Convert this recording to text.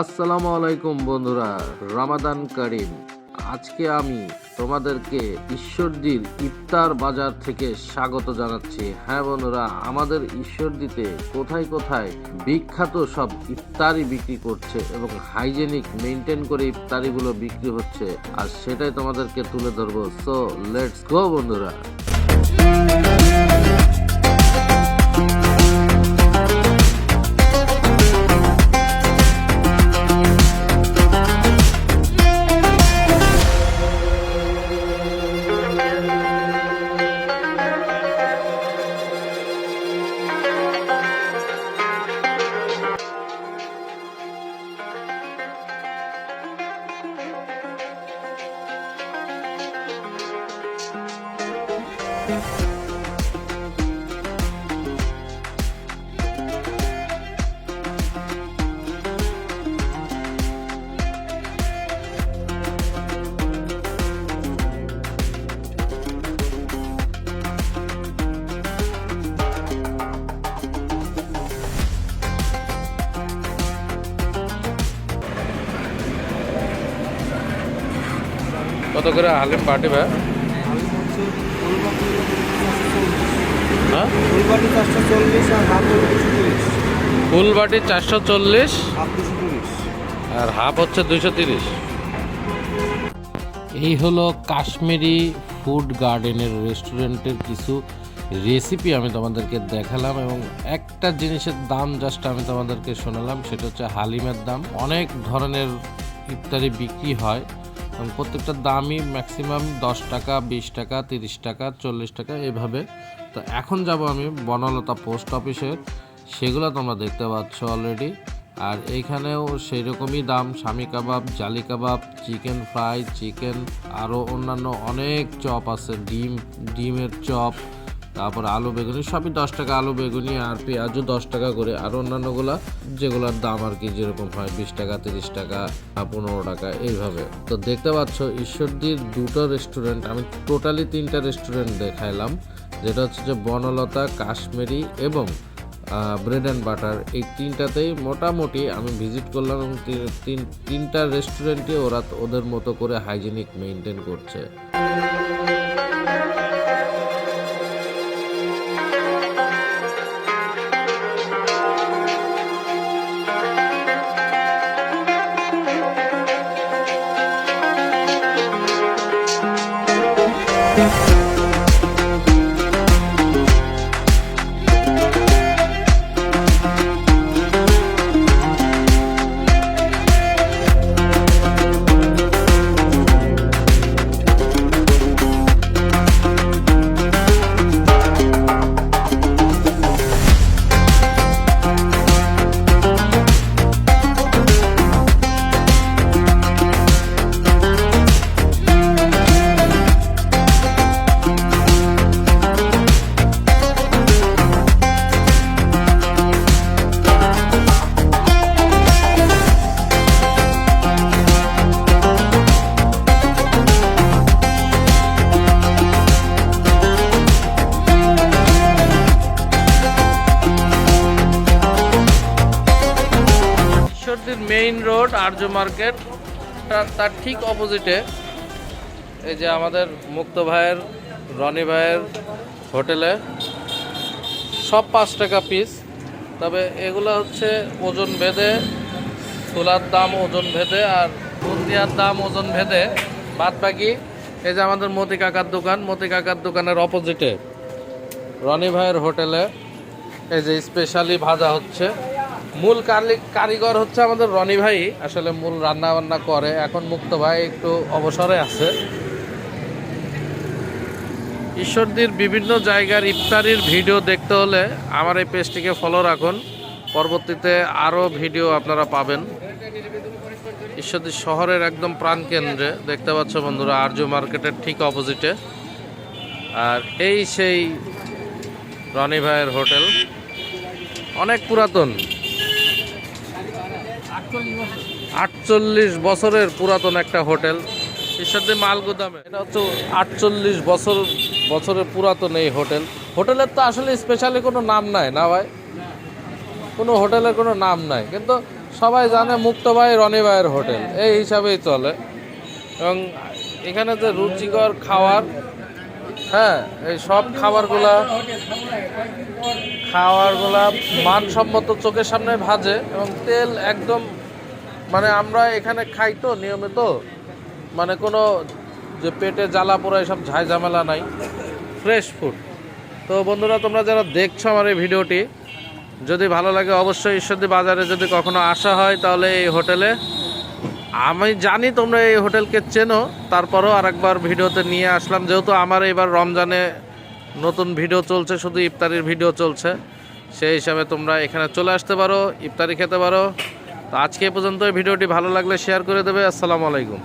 আসসালামু আলাইকুম বন্ধুরা, রামাদান করিম। আজকে আমি তোমাদেরকে ঈশ্বরদীর ইফতার বাজার থেকে স্বাগত জানাচ্ছি। হ্যাঁ বন্ধুরা, আমাদের ঈশ্বরদীতে কোথায় কোথায় বিখ্যাত সব ইফতারি বিক্রি করছে এবং হাইজেনিক মেনটেন করে ইফতারিগুলো বিক্রি হচ্ছে, আর সেটাই তোমাদেরকে তুলে ধরবো। সো লেটস গো বন্ধুরা। কত করে হালিম পার্টি ভাই ফুলবাটি চারশো চল্লিশ আর হাফ হলো দুশো তিরিশ। ফুল বাটি চারশো চল্লিশ। হাফ দুশো তিরিশ। আর হাফ হচ্ছে দুইশো তিরিশ। এই হলো কাশ্মীরি ফুড গার্ডেনের রেস্টুরেন্টের কিছু রেসিপি আমি তোমাদেরকে দেখালাম এবং একটা জিনিসের দাম জাস্ট আমি তোমাদেরকে শোনালাম সেটা হচ্ছে হালিমের দাম। অনেক ধরনের ইফতারি বিক্রি হয় এবং প্রত্যেকটা দামই ম্যাক্সিমাম দশ টাকা বিশ টাকা তিরিশ টাকা চল্লিশ টাকা এভাবে তো এখন যাব আমি বনলতা পোস্ট অফিসের সেগুলো তোমরা দেখতে পাচ্ছ অলরেডি আর এইখানেও সেই রকমই দাম, স্বামী কাবাব, জালি কাবাব, চিকেন ফ্রাই, চিকেন আরও অন্যান্য অনেক চপ আছে। ডিম, ডিমের চপ, তারপর আলু বেগুনি, সবই দশ টাকা আলু বেগুনি আর পেঁয়াজও দশ টাকা করে। আর অন্যান্যগুলা, যেগুলোর দাম আর কি যেরকম হয়, বিশ টাকা, তিরিশ টাকা পনেরো টাকা, এইভাবে। তো দেখতে পাচ্ছ ঈশ্বরদীর দুটো রেস্টুরেন্ট আমি টোটালি তিনটা রেস্টুরেন্ট দেখাইলাম। যেটা হচ্ছে যে বনলতা, কাশ্মীরি এবং ব্রেড অ্যান্ড বাটার এই তিনটাতেই মোটামুটি আমি ভিজিট করলাম এবং তিন- তিন, তিনটা রেস্টুরেন্টে ওরা ওদের মতো করে হাইজেনিক মেনটেন করছে। মেইন রোড আর্য মার্কেট তার ঠিক অপোজিটে এই যে আমাদের মুক্ত ভাইয়ের, রনি ভাইয়ের হোটেলে সব পাঁচ টাকা পিস তবে এগুলো হচ্ছে ওজন ভেদে ছোলার দাম ওজন ভেদে আর বুন্দিয়ার দাম ওজন ভেদে। বাদ বাকি, এই যে আমাদের মতি কাকার দোকান, মতি কাকার দোকানের অপোজিটে রনি ভাইয়ের হোটেলে এই যে স্পেশালি ভাজা হচ্ছে। মূল কারি- কারিগর হচ্ছে আমাদের রনি ভাই। আসলে মূল রান্না বান্না করে। এখন মুক্ত ভাই একটু অবসরে আছে। ঈশ্বরদীর বিভিন্ন জায়গার ইফতারির ভিডিও দেখতে হলে আমার এই পেজটিকে ফলো রাখুন। পরবর্তীতে আরও ভিডিও আপনারা পাবেন। ঈশ্বরদী শহরের একদম প্রাণকেন্দ্রে। দেখতে পাচ্ছ বন্ধুরা আর্য মার্কেটের ঠিক অপোজিটে। আর এই সেই রনি ভাইয়ের হোটেল। অনেক পুরাতন। আটচল্লিশ বছরের পুরাতন একটা হোটেল। ঈশ্বরদী মাল গুদামে এটা হচ্ছে আটচল্লিশ বছর, বছরের পুরাতন এই হোটেল। হোটেলের তো আসলে স্পেশালি কোনো নাম নাই, না ভাই? কোনো হোটেলের কোনো নাম নাই। কিন্তু সবাই জানে মুক্ত ভাই, রনি ভাইয়ের হোটেল। এই হিসাবেই চলে। এবং এখানে যে রুচিকর খাওয়ার হ্যাঁ এই সব খাবারগুলা, খাওয়ারগুলা মানসম্মত চোখের সামনে ভাজে এবং তেল একদম মানে আমরা এখানে খাই তো, নিয়মিত। মানে কোনো যে পেটে জ্বালা পোড়া এসব ঝাই ঝামেলা নাই। ফ্রেশ ফুড তো বন্ধুরা, তোমরা যারা দেখছ আমার এই ভিডিওটি, যদি ভালো লাগে অবশ্যই ঈশ্বরদী বাজারে যদি কখনো আসা হয়, তাহলে এই হোটেলে আমি জানি তোমরা এই হোটেলকে চেনো, তারপরও আরেকবার ভিডিওতে নিয়ে আসলাম। যেহেতু আমার এবার রমজানে নতুন ভিডিও চলছে, শুধু ইফতারির ভিডিও চলছে, সেই হিসাবে তোমরা এখানে চলে আসতে পারো, ইফতারি খেতে পারো। তো আজকে পর্যন্ত ভিডিওটি ভালো লাগলে শেয়ার করে দেবে। আসসালামু আলাইকুম।